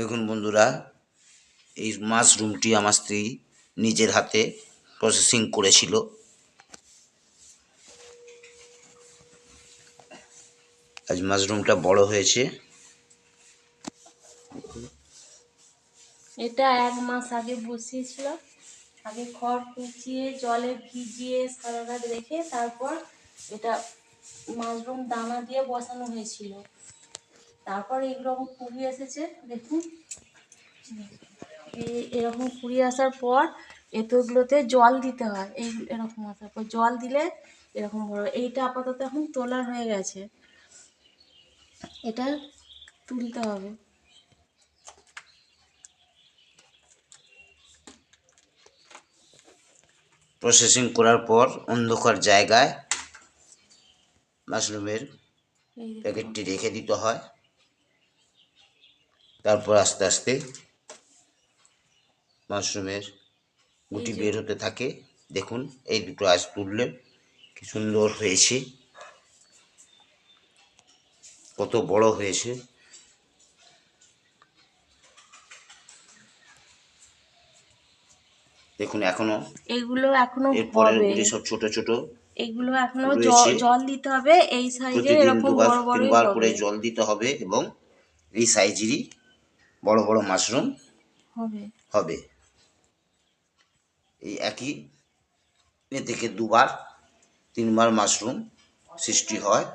দেখুন বন্ধুরা, এই মাশরুমটি আমার স্ত্রী নিজের হাতে প্রসেসিং করেছিল। আজ মাশরুমটা বড় হয়েছে। এটা এক মাস আগে বসিয়েছিল। আগে খড় কুচিয়ে, জলে ভিজিয়ে সারা রাত রেখে তারপর এটা মাশরুম দানা দিয়ে বসানো হয়েছিল। তারপর এইরকম কুড়ি এসেছে দেখুন। এই এরকম কুড়ি আসার পর এতগুলোতে জল দিতে হয় এই এরকম আসার পর জল দিলে এরকম বড় এইটা আপাতত এখন তোলা হয়ে গেছে। এটা তুলতে হবে। প্রসেসিং করার পর অন্ধকার জায়গায় মাশরুমের প্যাকেটটি রেখে দিতে হয়। তারপর আস্তে আস্তে মাশরুমের গুটি বের হতে থাকে। দেখুন এই দুটো আজ তুললে কি সুন্দর হয়েছে। কত বড় হয়েছে। দেখুন এখনও এইগুলো এখনও এর পরের হবে। গুলি সব ছোট ছোট এগুলো এখনও জল দিতে হবে। এই সাইজে এরকম বড় বড় করে জল দিতে হবে এবং এই সাইজেরই বড় বড় মাশরুম হবে। হবে। এই একই। এ থেকে দুবার তিনবার মাশরুম সৃষ্টি হয়।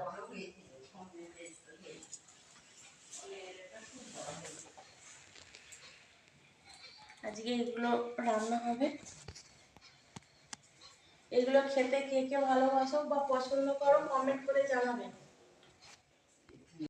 আজকে এগুলো রান্না হবে। এগুলো খেতে কে কে ভালোবাসো বা পছন্দ করো কমেন্ট করে জানাবেন